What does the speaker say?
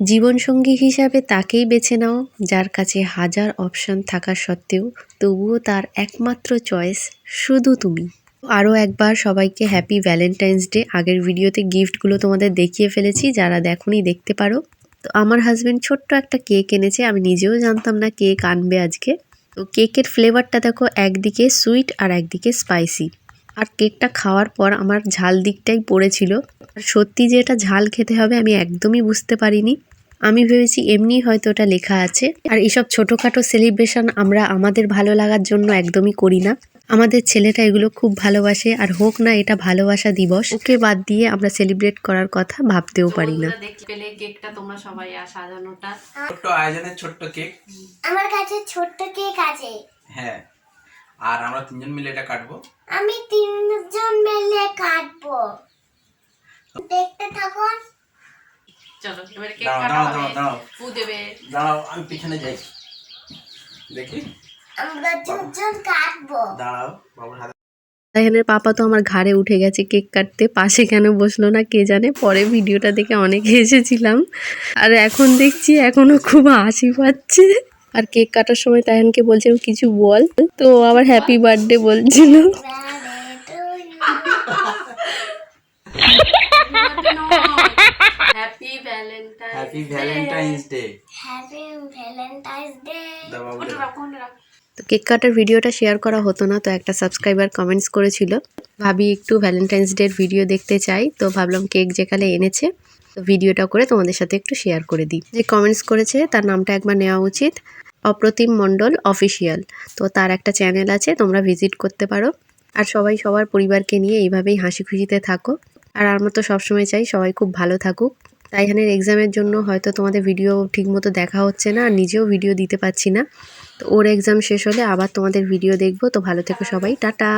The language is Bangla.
জীবনসঙ্গী হিসাবে তাকেই বেছে নাও, যার কাছে হাজার অপশন থাকা সত্ত্বেও তবুও তার একমাত্র চয়েস শুধু তুমি। আরও একবার সবাইকে হ্যাপি ভ্যালেন্টাইন্স ডে আগের ভিডিওতে গিফটগুলো তোমাদের দেখিয়ে ফেলেছি, যারা দেখোনি দেখতে পারো। তো আমার হাজব্যান্ড ছোট্ট একটা কেক এনেছে, আমি নিজেও জানতাম না কেক আনবে আজকে। তো কেকের ফ্লেভারটা দেখো, একদিকে সুইট আর একদিকে স্পাইসি আর কেকটা খাওয়ার পর আমার ঝাল দিকটাই পড়েছিল। আর সত্যি যে এটা ঝাল খেতে হবে আমি একদমই বুঝতে পারিনি। আমি ভেবেছি এমনি হয়তো ওটা লেখা আছে। আর এসব ছোটোখাটো সেলিব্রেশন আমরা আমাদের ভালো লাগার জন্য একদমই করি না। আমাদের ছেলেটা এগুলো খুব ভালোবাসে। আর হোক না এটা ভালোবাসা দিবস। ওকে বাদ দিয়ে আমরা সেলিব্রেট করার কথা ভাবতেও পারি না। পেলে কেকটা তোমরা সবাই সাজানোটা। ছোট্ট আয়োজনের ছোট্ট কেক। আমার কাছে ছোট্ট কেক আছে। হ্যাঁ। আর আমরা তিনজন মিলে এটা কাটবো। আমি তিনজন মিলে কাটবো। দেখতে থাকো চলো এবারে কেক দাঁড়াও, কাটা দাঁড়াও, হবে। দাঁড়াও, দাঁড়াও। ফু দেবে। দাঁড়াও আমি পিছনে যাই। দেখি। আমরা দুজন কাটবো। দাঁড়াও বাবুর হাতে। রায়হানের পাপা তো আমার ঘাড়ে উঠে গেছে কেক কাটতে পাশে কেন বসল না কে জানে পরে ভিডিওটা দেখে অনেক হেসেছিলাম আর এখন দেখছি এখনও খুব হাসি পাচ্ছে। আর কেক কাটার সময় তাইহানকে বলছিলাম কিছু বল। তো আবার হ্যাপি বার্থডে বলছিল। Happy valentine happy valentine's day happy valentine's day দাও বাবু ওটা দাও। রাখো ওটা রাখো। তো কেক কাটার ভিডিওটা শেয়ার করা হতো না তো একটা সাবস্ক্রাইবার কমেন্টস করেছিল। ভাবি একটু ভ্যালেন্টাইন্স ডের ভিডিও দেখতে চাই তো ভাবলাম কেক যেখানে এনেছে তো ভিডিওটা করে তোমাদের সাথে একটু শেয়ার করে দিই। যে কমেন্টস করেছে, তার নামটা একবার নেওয়া উচিত। অপ্রতিম মণ্ডল অফিসিয়াল তো তার একটা চ্যানেল আছে, তোমরা ভিজিট করতে পারো। আর সবাই সবার পরিবারকে নিয়ে এইভাবেই হাসি খুশিতে থাকো। আর আমরা তো সবসময় চাই সবাই খুব ভালো থাকুক। তাই তাইহানের এক্সামের জন্য হয়তো তোমাদের ভিডিও ঠিকমতো দেখা হচ্ছে না, আর নিজেও ভিডিও দিতে পারছি না। তো ওর এক্সাম শেষ হলে আবার তোমাদের ভিডিও দেখব। তো ভালো থেকো সবাই, টাটা।